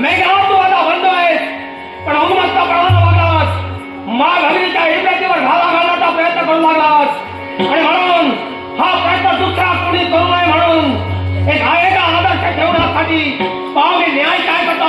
मेघावर तू आता बंद आहेस पण हनुमंत पळायला लागलास. मा घालीच्या हिंदीवर घाला घालण्याचा प्रयत्न करू लागलास. आणि म्हणून हा प्रयत्न दुसरा कोणी करू नये म्हणून. एक आयेचा आदर्श ठेवण्यासाठी? पाहुणे न्याय काय करता